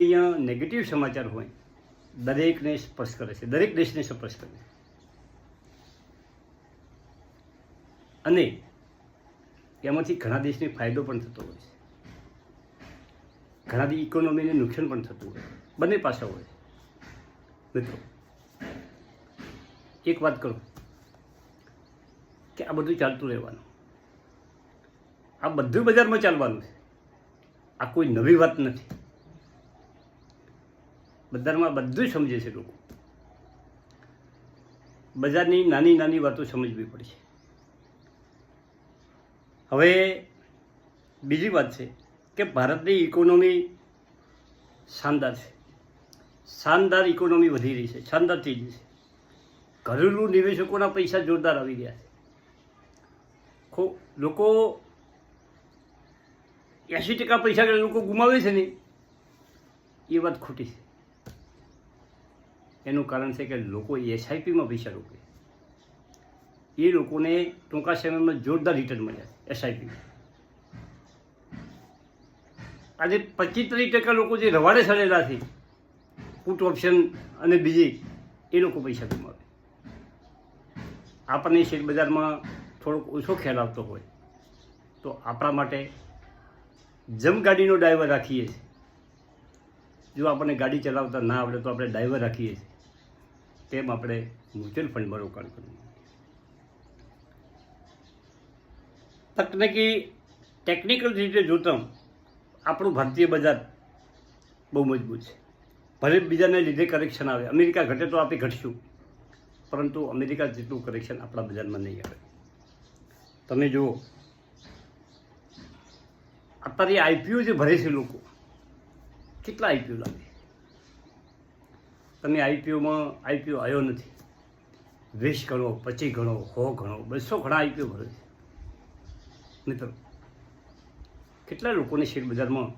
અહીંયા નેગેટિવ સમાચાર હોય, દરેકને સ્પર્શ કરે છે, દરેક દેશને સ્પર્શ કરે છે. અને એમાંથી ઘણા દેશને ફાયદો પણ થતો હોય છે. ઘણા ઇકોનોમીને નુકસાન પણ થતું હોય બંને પાસા હોય મિત્રો, એક વાત કરું કે આ બધું ચાલતું રહેવાનું. આ બધું બજારમાં ચાલવાનું છે. આ કોઈ નવી વાત નથી. બજારમાં બધું સમજે છે લોકો. બજારની નાની નાની વાતો સમજવી પડશે હવે બીજી વાત છે કે ભારતની ઇકોનોમી શાનદાર છે. શાનદાર ઇકોનોમી વધી રહી છે, શાનદાર થઈ રહી છે. ઘરેલું નિવેશકોના પૈસા જોરદાર આવી રહ્યા છે. લોકો એંશી ટકા પૈસા લોકો ગુમાવે છે ને, એ વાત ખોટી છે. એનું કારણ છે કે લોકો એસઆઈપીમાં પૈસા રોકે. એ લોકોને ટૂંકા સમયમાં જોરદાર રિટર્ન મળ્યા એસઆઈપી આજે પચીસ ત્રીસ ટકા લોકો જે રવાડે ચડેલા છે પુટ ઓપ્શન અને બીજી, એ લોકો પૈસા કમાવે. આપણને શેર બજારમાં થોડોક ઓછો ખ્યાલ આવતો હોય, તો આપણા માટે જમ ગાડીનો ડ્રાઈવર રાખીએ છીએ, જો આપણને ગાડી ચલાવતા ના આવડે તો આપણે ડ્રાઈવર રાખીએ છીએ. તેમ આપણે મ્યુચ્યુઅલ ફંડમાં રોકાણ કરવું. તકનીકી ટેકનિકલ રીતે જોતા આપણું ભારતીય બજાર બહુ મજબૂત છે. ભલે બીજાને લીધે કરેક્શન આવે, અમેરિકા ઘટે તો આપણે ઘટશું, પરંતુ અમેરિકા જેટલું કરેક્શન આપણા બજારમાં નહીં આવે. તમે જુઓ, અત્યારે આઈપીઓ જે ભરે છે લોકો, કેટલા આઈપીઓ લાગે? તમે આઈપીઓમાં, આઈપીઓ આવ્યો નથી. વીસ ગણો પચીસ ગણો સો ગણો, બસો ઘણા આઈપીઓ ભરે છે. મિત્રો, કેટલા લોકોને શેર બજારમાં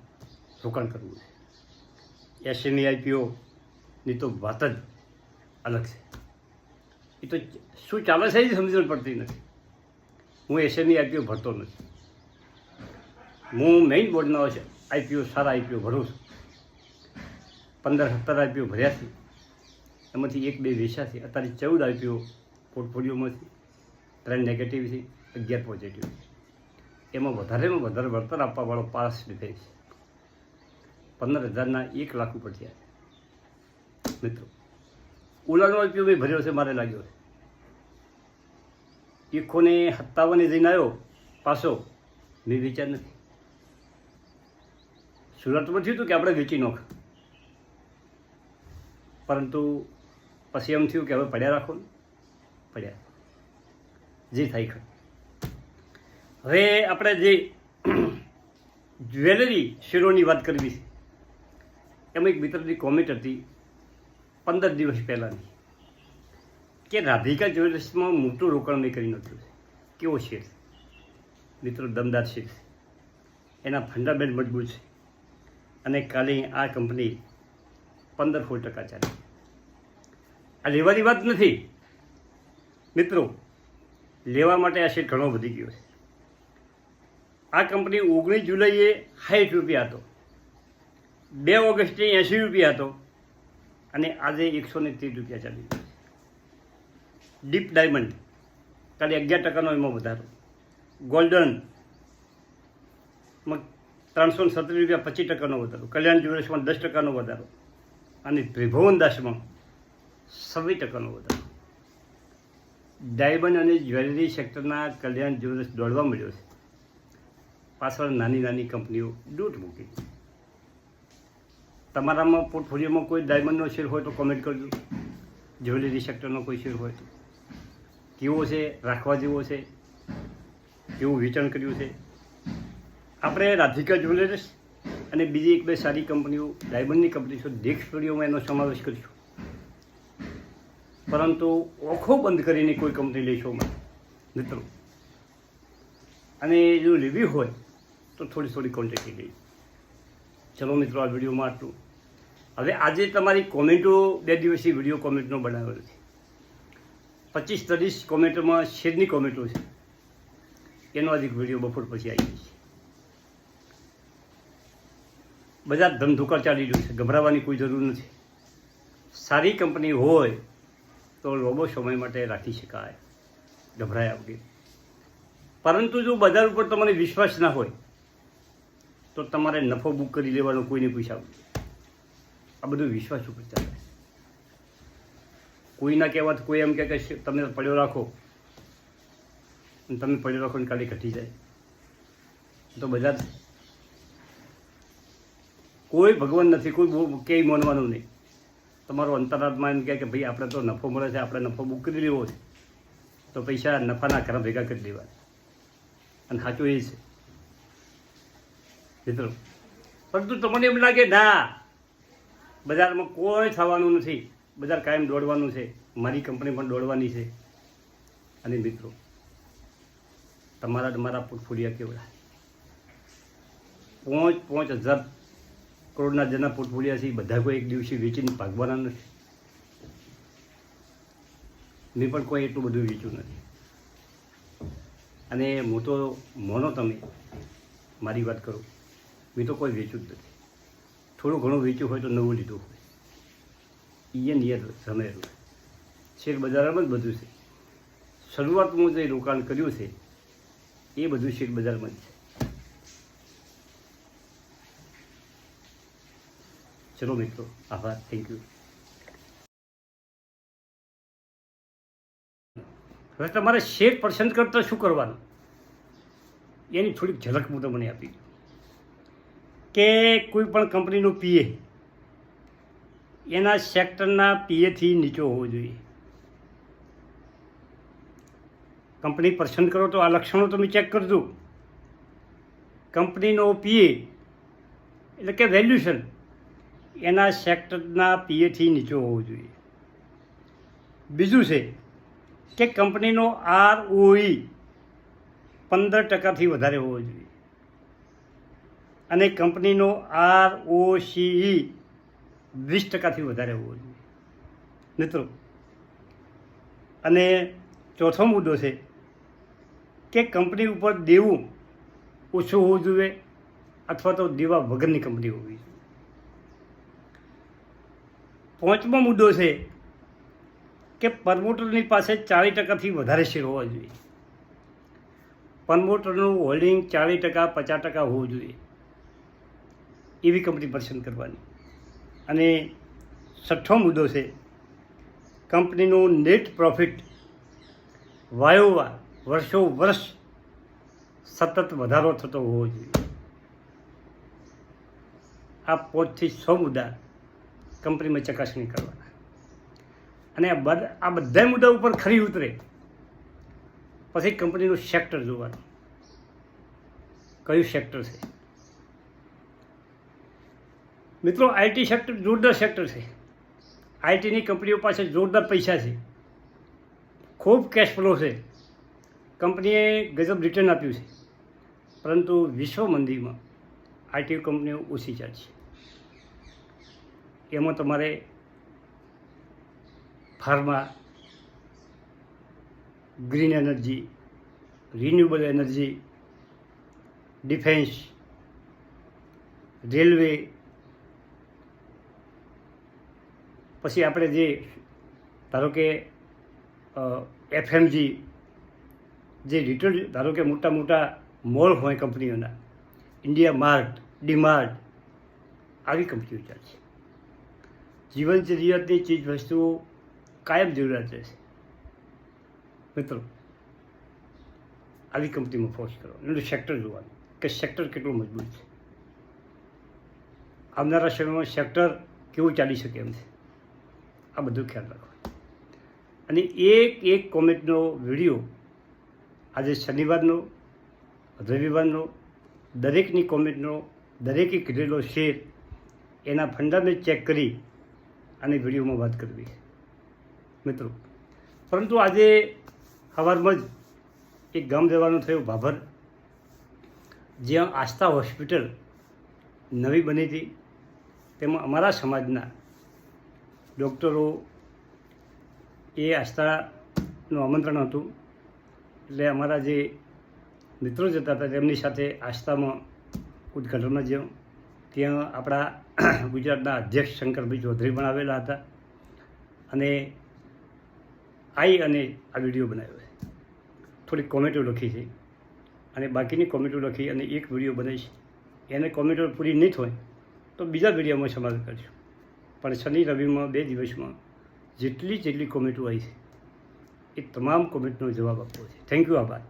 રોકાણ કરવું છે? એસએમઈ આઈપીઓની તો વાત જ અલગ છે. એ તો શું ચાલે છે એ સમજણ પડતી નથી. હું એસએમઈ આઈપીઓ ભરતો નથી. હું મેઇન બોર્ડનો આઈપીઓ, સારા આઈપીઓ ભરું છું. પંદર, સત્તર આઈપીઓ ભર્યા છે. એમાંથી એક બે વેચા છે. અત્યારે ચૌદ આઈપીઓ પોર્ટફોલિયોમાંથી ત્રણ નેગેટિવ છે, અગિયાર પોઝિટિવ એમાં વધારેમાં વધારે વળતર આપવાવાળો પાસ ડિફેન્સ પંદર હજારના એક લાખ ઉપર થયા મિત્રો, ઓલાનો આઈપીઓ મેં ભર્યો છે, મારે લાગ્યો છે. એકોને સત્તાવને જઈને આવ્યો, પાછો મેં વેચ્યા નથી. સુરતમાં થયું હતું કે આપણે વેચી નાખ. પરંતુ પછી એમ થયું કે હવે પડ્યા રાખો પડ્યા. જે, થાય ખરું. હવે આપણે જે જ્વેલરી શેરોની વાત કરવી છે, એમાં એક મિત્રની કોમેન્ટ હતી પંદર દિવસ પહેલાંની, કે રાધિકા જ્વેલર્સમાં મોટું રોકાણ મેં કરી છે. કેવો શેર મિત્રો, દમદાર શેર એના ફંડામેન્ટ મજબૂત છે. અને કાલે આ કંપની પંદર સોળ ટકા ચાલે. આ લેવાની વાત નથી. મિત્રો, લેવા માટે આ શેર ઘણો વધી ગયો છે. આ કંપની ઓગણીસ જુલાઈએ સાઠ રૂપિયા હતો. બે ઓગસ્ટે એંસી રૂપિયા હતો. અને આજે એકસો ને ત્રીસ રૂપિયા ચાલી ગયો ડીપ ડાયમંડ કાલે અગિયાર ટકાનો એમાં વધારો. ગોલ્ડન ત્રણસો ને સત્તર રૂપિયા પચીસ ટકાનો વધારો. કલ્યાણ જ્વેલર્સમાં દસ ટકાનો વધારો. અને ત્રિભુવન દાસમાં છવ્વીસ ટકાનો વધારો. ડાયમંડ અને જ્વેલરી સેક્ટરના કલ્યાણ જ્વેલર્સ દોડવા મળ્યો છે. પાછળ નાની નાની કંપનીઓ દૂધ મૂકી તમારામાં પોર્ટફોલિયોમાં કોઈ ડાયમંડનો શેર હોય તો કોમેન્ટ કરજો. જ્વેલરી સેક્ટરનો કોઈ શેર હોય તો. કેવો છે? રાખવા જેવો છે? કેવું વેચાણ કર્યું છે? આપણે રાધિકા જ્વેલર્સ અને બીજી એક બે સારી કંપનીઓ ડાયમંડની કંપની છે. દેખ સ્ટુડિયોમાં એનો સમાવેશ કરીશું. પરંતુ ઓખો બંધ કરીને કોઈ કંપની લેશો મિત્રો. અને જો લેવી હોય, તો થોડી થોડી કોન્ટેક્ટ લઈ ચલો મિત્રો, આ વિડીયોમાં આટલું. હવે આજે તમારી કોમેન્ટો બે દિવસથી વીડિયો કોમેન્ટનો બનાવેલો છે. પચીસ ત્રીસ કોમેન્ટોમાં શેરની કોમેન્ટો છે? એનો આજે વીડિયો બપોર પછી આવી છે બધા ધમધુકાર ચાલી રહ્યું છે. ગભરાવાની કોઈ જરૂર નથી. સારી કંપની હોય તો લાંબો સમય માટે રાખી શકાય. ગભરાયા વગેરે પરંતુ જો બજાર ઉપર તમને વિશ્વાસ ના હોય, તો તમારે નફો બુક કરી લેવાનો કોઈને પૈસા આ બધું વિશ્વાસ ઉપર ચાલે કોઈના કહેવાથી કોઈ એમ કહે કે તમે પડ્યો રાખો. અને તમે પડ્યો રાખો ને કાલે ઘટી જાય. તો બજાર કોઈ ભગવાન નથી, કોઈ બહુ ક્યાંય માનવાનું નહીં. તમારો અંતરાત્મા એમ કહે કે ભાઈ, આપણે તો નફો મળે છે, આપણે નફો બુક કરી લેવો છે. તો પૈસા નફાના ખરા ભેગા કરી દેવા અને સાચું એ છે. મિત્રો, પરંતુ તમને એમ લાગે, ના, બજારમાં કોઈ થવાનું નથી. બજાર કાયમ દોડવાનું છે. મારી કંપની પણ દોડવાની છે. અને મિત્રો, તમારા તમારા પોર્ટફોલિયા કેવડા? પાંચ પાંચ હજાર કરોડના જેના પોર્ટફોલિયા છે, એ બધા કોઈ એક દિવસે વેચીને ભાગવાના નથી. મેં પણ કોઈ એટલું બધું વેચ્યું નથી. અને હું તો મોનો તમે, મારી વાત કરું, મેં તો કોઈ વેચ્યું જ નથી. થોડું ઘણું વેચ્યું હોય તો નવું લીધું હોય. ઈએ નિયત જમેલું શેર બજારમાં જ બધું છે. શરૂઆતમાં જે રોકાણ કર્યું છે, એ બધું શેર બજારમાં જ છે. ચલો મિત્રો આભાર થેન્ક યુ હવે તમારે શેર પસંદ કરતા શું કરવાનું? એની થોડીક ઝલક હું તમને આપી કે કોઈ પણ કંપનીનો પીએ એના સેક્ટરના પીએથી નીચો હોવો જોઈએ. કંપની પસંદ કરો તો આ લક્ષણો તમે ચેક કરજો. કંપનીનો પીએ એટલે કે વેલ્યુશન એના સેક્ટરના પીએથી નીચો હોવો જોઈએ. બીજું છે કે કંપનીનો આર ઓઈ પંદર ટકાથી વધારે હોવો જોઈએ. અને કંપનીનો આર ઓ સીઈ વીસ ટકાથી વધારે હોવો જોઈએ. મિત્રો, અને ચોથો મુદ્દો છે કે કંપની ઉપર દેવું ઓછું હોવું જોઈએ અથવા તો દેવા વગરની કંપની હોવી જોઈએ. પાંચમો મુદ્દો છે કે પ્રમોટરની પાસે ચાલીસ ટકાથી વધારે શેર હોવા જોઈએ. પ્રમોટરનું હોલ્ડિંગ ચાલીસ ટકા, પચાસ ટકા હોવું જોઈએ. એવી કંપની પસંદ કરવાની. અને છઠ્ઠો મુદ્દો છે, કંપનીનું નેટ પ્રોફિટ વાયોવા વર્ષો વર્ષ સતત વધારો થતો હોવો જોઈએ. આ પાંચથી છ મુદ્દા કંપનીમાં ચકાસણી કરવાના. અને આ બધ મુદ્દા ઉપર ખરી ઉતરે. પછી કંપનીનું સેક્ટર જોવાનું. કયું સેક્ટર છે? મિત્રો આઈટી સેક્ટર, જોરદાર સેક્ટર છે. આઈટીની કંપનીઓ પાસે જોરદાર પૈસા છે. ખૂબ કેશ ફ્લો છે. કંપનીએ ગજબ રિટર્ન આપ્યું છે. પરંતુ વિશ્વ મંદીમાં આઈટી કંપનીઓ ઓછી ચાલશે. એમાં તમારે pharma green energy renewable energy defence railway પછી આપણે જે, ધારો કે એફએમજી જે રિટેલ ધારો કે મોટા મોટા મોલ હોય કંપનીઓના ઇન્ડિયા માર્ટ ડીમાર્ટ આવી કંપનીઓ ચાલશે જીવન જરૂરિયાતની ચીજ વસ્તુઓ કાયમ જરૂરિયાત રહેશે મિત્રો, આવી કંપનીમાં ફોર્સ કરો. એનું સેક્ટર જોવાનું કે સેક્ટર કેટલું મજબૂત છે. આવનારા સમયમાં સેક્ટર કેવું ચાલી શકે એમ છે. આ બધું ખ્યાલ રાખો. અને એક એક કોમેન્ટનો વીડિયો આજે શનિવારનો, રવિવારનો, દરેકની કોમેન્ટનો, દરેકે કીધેલો શેર એના ફંડાને ચેક કરી અને વિડીયોમાં વાત કરવી. મિત્રો, પરંતુ આજે સવારમાં જ એક ગામ જવાનું થયું, ભાભર. જ્યાં આસ્થા હોસ્પિટલ નવી બની હતી. તેમાં અમારા સમાજના ડૉક્ટરો એ આસ્થાનું આમંત્રણ હતું. એટલે અમારા જે મિત્રો જતા હતા, તેમની સાથે આસ્થામાં ઉદ્ઘાટનમાં જ્યાં ત્યાં આપણા ગુજરાતના અધ્યક્ષ શંકરભાઈ ચૌધરી પણ આવેલા હતા. અને આઈ અને આ વીડિયો બનાવ્યો છે. થોડીક કોમેન્ટો લખી છે. અને બાકીની કોમેન્ટો લખી અને એક વીડિયો બનાવીશ. એને કોમેન્ટો પૂરી નહીં થાય તો બીજા વિડીયોમાં સમાવેશ કરીશું. પણ શનિ રવિમાં બે દિવસમાં જેટલી જેટલી કોમેન્ટો આવી છે, એ તમામ કોમેન્ટનો જવાબ આપવો છે. થેન્ક યુ આભાર.